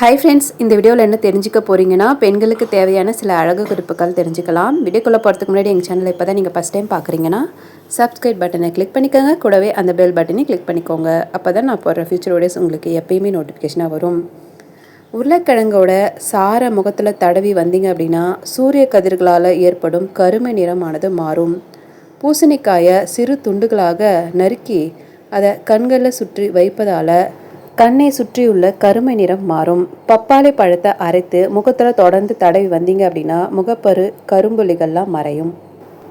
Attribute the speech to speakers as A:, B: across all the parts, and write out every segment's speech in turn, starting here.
A: Hi friends இந்த வீடியோவில் என்ன தெரிஞ்சுக்க போகிறீங்கன்னா பெண்களுக்கு தேவையான சில அழகு குறிப்புகள் தெரிஞ்சுக்கலாம். வீடியோக்குள்ளே போகிறதுக்கு முன்னாடி எங்கள் சேனலை இப்போ தான் நீங்கள் ஃபஸ்ட் டைம் பார்க்குறீங்கன்னா சப்ஸ்கிரைப் பட்டனை கிளிக் பண்ணிக்கோங்க. கூடவே அந்த பெல் பட்டனை கிளிக் பண்ணிக்கோங்க. அப்போ தான் நான் போடுற ஃபியூச்சர் வீடியோஸ் உங்களுக்கு எப்பயுமே நோட்டிஃபிகேஷனாக வரும். உருளைக்கிழங்கோட சார முகத்தில் தடவி வந்தீங்க அப்படின்னா சூரிய கதிர்களால் ஏற்படும் கருமை நிறமானது மாறும். பூசணிக்காயை சிறு துண்டுகளாக நறுக்கி அதை கண்களில் சுற்றி வைப்பதால் கண்ணை சுற்றியுள்ள கருமை நிறம் மாறும். பப்பாளி பழத்தை அரைத்து முகத்தில் தொடர்ந்து தடவி வந்தீங்க அப்படின்னா முகப்பரு கரும்புலிகள்லாம் மறையும்.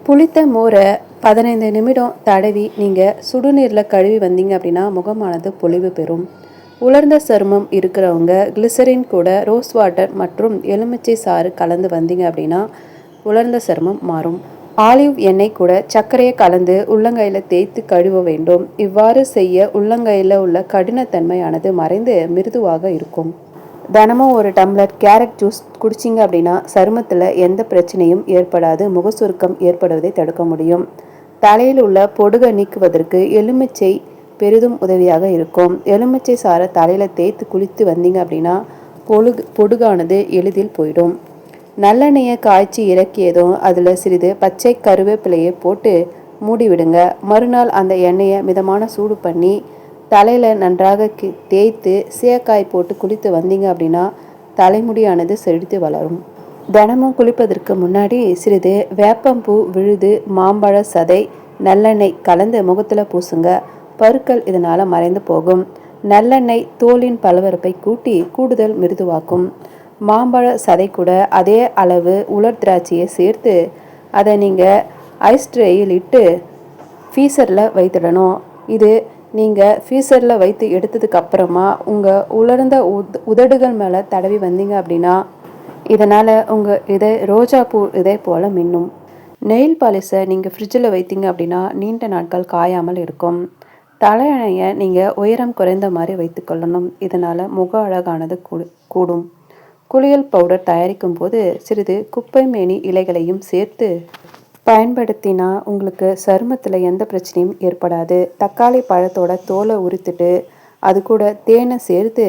A: புளித்த மோரை பதினைந்து நிமிடம் தடவி நீங்கள் சுடுநீரில் கழுவி வந்தீங்க அப்படின்னா முகமானது பொலிவு பெறும். உலர்ந்த சருமம் இருக்கிறவங்க கிளிசரின் கூட ரோஸ் வாட்டர் மற்றும் எலுமிச்சை சாறு கலந்து வந்தீங்க அப்படின்னா உலர்ந்த சருமம் மாறும். ஆலிவ் எண்ணெய் கூட சர்க்கரையை கலந்து உள்ளங்கையில் தேய்த்து கழுவ வேண்டும். இவ்வாறு செய்ய உள்ளங்கையில் உள்ள கடினத்தன்மையானது மறைந்து மிருதுவாக இருக்கும். தினமும் ஒரு டம்ளர் கேரட் ஜூஸ் குடிச்சிங்க அப்படின்னா சருமத்தில் எந்த பிரச்சனையும் ஏற்படாது. முகசுருக்கம் ஏற்படுவதை தடுக்க முடியும். தலையில் உள்ள பொடுகை நீக்குவதற்கு எலுமிச்சை பெரிதும் உதவியாக இருக்கும். எலுமிச்சை சாரை தலையில் தேய்த்து குளித்து வந்தீங்க அப்படின்னா பொழுகு பொடுகானது எளிதில் போயிடும். நல்லெண்ணெயை காய்ச்சி இறக்கியதும் அதில் சிறிது பச்சை கருவேப்பிலையை போட்டு மூடிவிடுங்க. மறுநாள் அந்த எண்ணெயை மிதமான சூடு பண்ணி தலையில் நன்றாக தேய்த்து சேக்காய் போட்டு குளித்து வந்தீங்க அப்படின்னா தலைமுடியானது செழித்து வளரும். தினமும் குளிப்பதற்கு முன்னாடி சிறிது வேப்பம்பூ விழுது மாம்பழ சதை நல்லெண்ணெய் கலந்து முகத்தில் பூசுங்க. பருக்கள் இதனால் மறைந்து போகும். நல்லெண்ணெய் தோலின் பலவரப்பை கூட்டி கூடுதல் மிருதுவாக்கும். மாம்பழ சதை கூட அதே அளவு உலர் திராட்சையை சேர்த்து அதை நீங்கள் ஐஸ் ட்ரேயில் இட்டு ஃபீசரில் வைத்திடணும். இது நீங்கள் ஃபீசரில் வைத்து எடுத்ததுக்கப்புறமா உங்கள் உலர்ந்த உத் உதடுகள் மேலே தடவி வந்தீங்க அப்படின்னா இதனால் உங்கள் இதை ரோஜாப்பூ இதே போல் மின்னும். நெயில் பாலிஷை நீங்கள் ஃப்ரிட்ஜில் வைத்தீங்க அப்படின்னா நீண்ட நாட்கள் காயாமல் இருக்கும். தலையணையை நீங்கள் உயரம் குறைந்த மாதிரி வைத்துக்கொள்ளணும் இதனால் முக அழகானது கூடும். குளியல் பவுடர் தயாரிக்கும் போது சிறிது குப்பை மேனி இலைகளையும் சேர்த்து பயன்படுத்தினா உங்களுக்கு சருமத்தில் எந்த பிரச்சனையும் ஏற்படாது. தக்காளி பழத்தோட தோலை உரித்துட்டு அது கூட தேனை சேர்த்து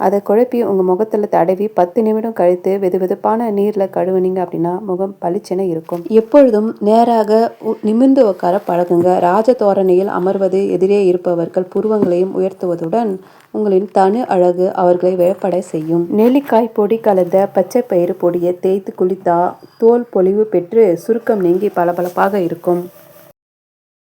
A: அதை குழப்பி உங்கள் முகத்தில் தடவி பத்து நிமிடம் கழித்து வெது வெதுப்பான நீரில் கழுவுனீங்க அப்படின்னா முகம் பளிச்சென இருக்கும். எப்பொழுதும் நேராக நிமிர்ந்து உட்கார பழகுங்க. ராஜ தோரணையில் அமர்வது எதிரே இருப்பவர்கள் புருவங்களையும் உயர்த்துவதுடன் உங்களின் தனு அழகு அவர்களை விழப்படை செய்யும். நெல்லிக்காய் பொடி கலந்த பச்சை பயிறு பொடியை தேய்த்து குளித்தா தோல் பொலிவு பெற்று சுருக்கம் நீங்கி பளபளப்பாக இருக்கும்.